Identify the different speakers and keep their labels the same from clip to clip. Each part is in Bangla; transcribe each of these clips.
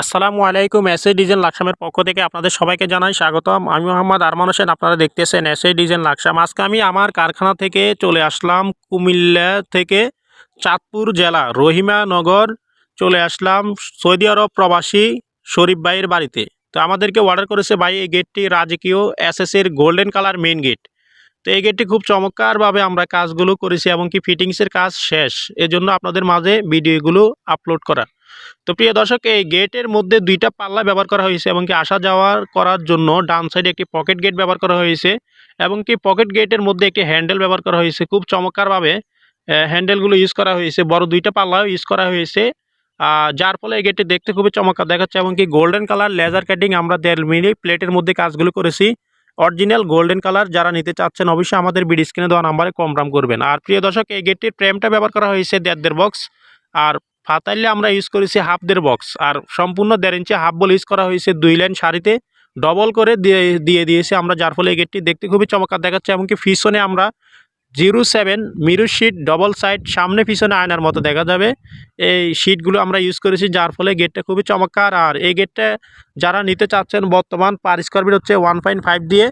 Speaker 1: আসসালামু আলাইকুম, এস এই ডিজাইন লাকসামের পক্ষ থেকে আপনাদের সবাইকে জানাই স্বাগতম। আমি মোহাম্মদ আরমান হোসেন, আপনারা দেখতেছেন এস এই ডিজাইন লাকসাম। আজকে আমি আমার কারখানা থেকে চলে আসলাম, কুমিল্লা থেকে চাঁদপুর জেলা রহিমানগর চলে আসলাম, সৌদি আরব প্রবাসী শরীফ ভাইয়ের বাড়িতে। তো আমাদেরকে অর্ডার করেছে ভাই, এই গেটটি রাজকীয় এস এর গোল্ডেন কালার মেন গেট তো এই গেটটি খুব চমৎকারভাবে আমরা কাজগুলো করেছি এবং কি ফিটিংসের কাজ শেষ। এজন্য আপনাদের মাঝে ভিডিওগুলো আপলোড করা। তো প্রিয় দর্শক, এই গেটের মধ্যে দুইটা পাল্লা ব্যবহার করা হয়েছে এবং কি আসা যাওয়ার করার জন্য ডান সাইডে একটি পকেট গেট ব্যবহার করা হয়েছে এবং কি পকেট গেটের মধ্যে একটি হ্যান্ডেল ব্যবহার করা হয়েছে। খুব চমৎকারভাবে হ্যান্ডেলগুলো ইউজ করা হয়েছে। বড় দুইটা পাল্লাও ইউজ করা হয়েছে। যার ফলে এই গেটটি দেখতে খুবই চমৎকার দেখাচ্ছে এবং কি গোল্ডেন কালার লেজার কাটিং আমরা দেড় মিলি প্লেটের মধ্যে কাজগুলো করেছি। অরিজিনাল গোল্ডেন কালার যারা নিতে চাচ্ছেন অবশ্যই আমাদের বিডি স্ক্রিনে দেওয়া নাম্বারে কম দাম করবেন। আর প্রিয় দর্শক, এই গেটটির ফ্রেমটা ব্যবহার করা হয়েছে দেড় বক্স। আর ফাতাইলে আমরা ইউজ করেছি হাফ দেড় বক্স আর সম্পূর্ণ দেড় ইঞ্চি হাফ বল ইউজ করা হয়েছে দুই লাইন শাড়িতে ডবল করে দিয়ে দিয়ে দিয়েছি আমরা, যার ফলে এই গেটটি দেখতে খুবই চমৎকার দেখাচ্ছে, এমনকি পিছনে আমরা zero seven mirror sheet double side সামনে পিছনে আয়নার মতো দেখা যাবে। এই শিটগুলো আমরা ইউজ করেছি, যার ফলে গেটটা খুবই চমৎকার। আর এই গেটটা যারা নিতে চাচ্ছেন, বর্তমান পার স্কোয়ার ফিট হচ্ছে ওয়ান পয়েন্ট ফাইভ দিয়ে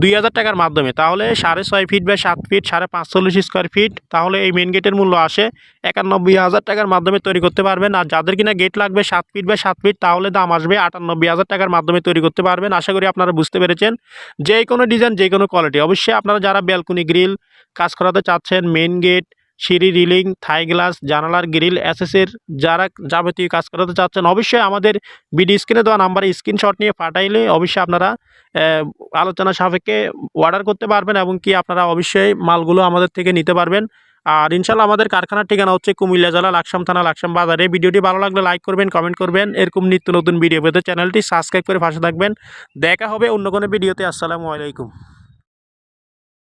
Speaker 1: দুই হাজার টাকার মাধ্যমে। তাহলে সাড়ে ছয় ফিট বা সাত ফিট সাড়ে পাঁচচল্লিশ স্কোয়ার ফিট তাহলে এই মেন গেটের মূল্য আসে একানব্বই হাজার টাকার মাধ্যমে তৈরি করতে পারবেন। আর যাদের কিনা গেট লাগবে সাত ফিট বা সাত ফিট তাহলে দাম আসবে আটানব্বই হাজার টাকার মাধ্যমে তৈরি করতে পারবেন। আশা করি আপনারা বুঝতে পেরেছেন। যে কোনো ডিজাইন যে কোনো কোয়ালিটি অবশ্যই আপনারা যারা ব্যালকনি গ্রিল কাজ করাতে চাচ্ছেন মেন গেট সিঁড়ি রিলিং থাই গ্লাস জানালার গ্রিল এসএসের যারা যাবতীয় কাজ করাতে চাচ্ছেন, অবশ্যই আমাদের বিডি স্ক্রিনে দেওয়া নাম্বারে স্ক্রিনশট নিয়ে পাঠাইলে অবশ্যই আপনারা আলোচনা সাপেক্ষে অর্ডার করতে পারবেন এবং কি আপনারা অবশ্যই মালগুলো আমাদের থেকে নিতে পারবেন। আর ইনশাল্লাহ আমাদের কারখানার ঠিকানা হচ্ছে কুমিল্লা জেলা, লাকসাম থানা, লাকসাম বাজারে। ভিডিওটি ভালো লাগলে লাইক করবেন কমেন্ট করবেন। এরকম নিত্য নতুন ভিডিও পেতে চ্যানেলটি সাবস্ক্রাইব করে পাশে থাকবেন। দেখা হবে অন্য কোনো ভিডিওতে আসসালামু আলাইকুম।